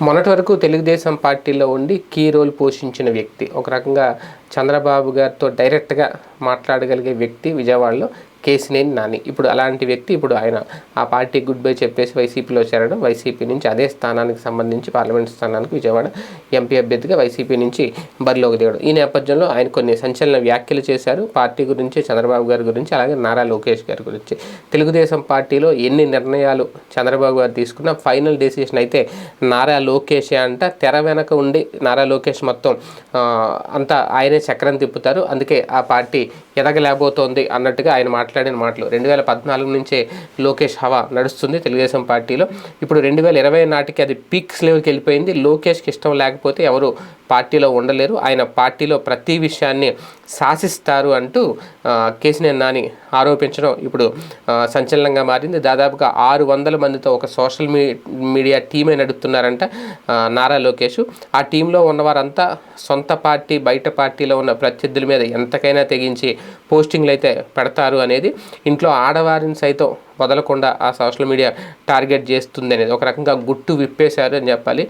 మొన్నటి వరకు తెలుగుదేశం పార్టీలో ఉండి కీ రోల్ పోషించిన వ్యక్తి ఒక రకంగా చంద్రబాబు గారితో డైరెక్ట్గా మాట్లాడగలిగే వ్యక్తి విజయవాడలో కేసినేని నాని. ఇప్పుడు అలాంటి వ్యక్తి ఇప్పుడు ఆయన ఆ పార్టీ గుడ్ బై చెప్పేసి వైసీపీలో చేరడం. వైసీపీ నుంచి అదే స్థానానికి సంబంధించి పార్లమెంట్ స్థానానికి విజయవాడ ఎంపీ అభ్యర్థిగా వైసీపీ నుంచి బరిలోకి దిగడం. ఈ నేపథ్యంలో ఆయన కొన్ని సంచలన వ్యాఖ్యలు చేశారు. పార్టీ గురించి చంద్రబాబు గారి గురించి అలాగే నారా లోకేష్ గారి గురించి. తెలుగుదేశం పార్టీలో ఎన్ని నిర్ణయాలు చంద్రబాబు గారు తీసుకున్న ఫైనల్ డెసిషన్ అయితే నారా లోకేష్ అంట. తెర వెనక ఉండి నారా లోకేష్ మొత్తం అంతా ఆయనే చక్రం తిప్పుతారు. అందుకే ఆ పార్టీ ఎదగలేకపోతోంది అన్నట్టుగా ఆయన మాట్లాడిన మాటలు. రెండు వేల పద్నాలుగు నుంచే లోకేష్ హవా నడుస్తుంది తెలుగుదేశం పార్టీలో. ఇప్పుడు రెండు వేల ఇరవై నాటికి అది పీక్స్ లెవెల్కి వెళ్ళిపోయింది. లోకేష్కి ఇష్టం లేకపోతే ఎవరు పార్టీలో ఉండలేరు. ఆయన పార్టీలో ప్రతి విషయాన్ని శాసిస్తారు అంటూ ఆ, కేసినేని నాని ఆరోపించడం ఇప్పుడు సంచలనంగా మారింది. దాదాపుగా ఆరు వందల మందితో ఒక సోషల్ మీ మీడియా టీమే నడుపుతున్నారంట నారా లోకేష్. ఆ టీంలో ఉన్నవారంతా సొంత పార్టీ బయట పార్టీలో ఉన్న ప్రత్యర్థుల మీద ఎంతకైనా తెగించి పోస్టింగ్లు అయితే పెడతారు అనేది ఇంట్లో ఆడవారిని సైతం వదలకుండా ఆ సోషల్ మీడియా టార్గెట్ చేస్తుంది అనేది. ఒక రకంగా గుట్టు విప్పేశారు అని చెప్పాలి.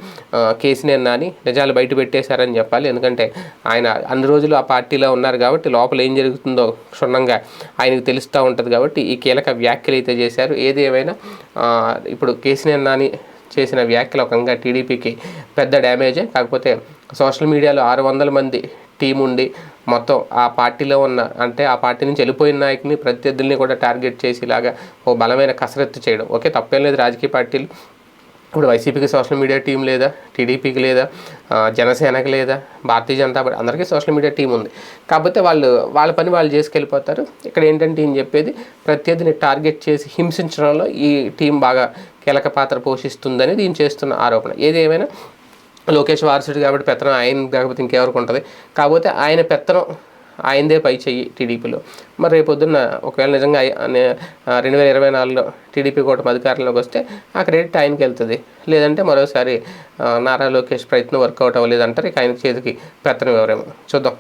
కేసీఆర్ నాని నిజాలు బయట పెట్టేశారని చెప్పాలి. ఎందుకంటే ఆయన అన్ని రోజులు ఆ పార్టీలో ఉన్నారు కాబట్టి లోపల ఏం జరుగుతుందో క్షుణ్ణంగా ఆయనకు తెలుస్తూ ఉంటుంది కాబట్టి ఈ కీలక వ్యాఖ్యలు అయితే చేశారు. ఏది ఏమైనా ఇప్పుడు కేసీఆర్ నాని చేసిన వ్యాఖ్యలు ఒక టీడీపీకి పెద్ద డ్యామేజే. కాకపోతే సోషల్ మీడియాలో ఆరు వందల మంది టీం ఉండి మొత్తం ఆ పార్టీలో ఉన్న అంటే ఆ పార్టీ నుంచి వెళ్ళిపోయిన నాయకుని ప్రత్యర్థుల్ని కూడా టార్గెట్ చేసి ఇలాగా ఓ బలమైన కసరత్తు చేయడం. ఓకే తప్పేం లేదు రాజకీయ పార్టీలు. ఇప్పుడు వైసీపీకి సోషల్ మీడియా టీం లేదా టీడీపీకి లేదా జనసేనకి లేదా భారతీయ జనతా పార్టీ అందరికీ సోషల్ మీడియా టీం ఉంది. కాకపోతే వాళ్ళు వాళ్ళ పని వాళ్ళు చేసుకెళ్ళిపోతారు. ఇక్కడ ఏంటంటే ఈయన చెప్పేది ప్రత్యర్థిని టార్గెట్ చేసి హింసించడంలో ఈ టీం బాగా కీలక పాత్ర పోషిస్తుందని దీని చేస్తున్న ఆరోపణ. ఏదేమైనా లోకేష్ వారసుడు కాబట్టి పెత్తనం ఆయన కాకపోతే ఇంకెవరికి ఉంటుంది. కాకపోతే ఆయన పెత్తనం ఆయనదే పై చెయ్యి టీడీపీలో. మరి రేపు పొద్దున్న ఒకవేళ నిజంగా రెండు వేల ఇరవై నాలుగులో టీడీపీ కూటమి అధికారంలోకి వస్తే ఆ క్రెడిట్ ఆయనకి వెళ్తుంది. లేదంటే మరోసారి నారా లోకేష్ ప్రయత్నం వర్కౌట్ అవ్వలేదంటారు ఇక ఆయన చేతికి పెత్తనం ఎవరేమో. చూద్దాం.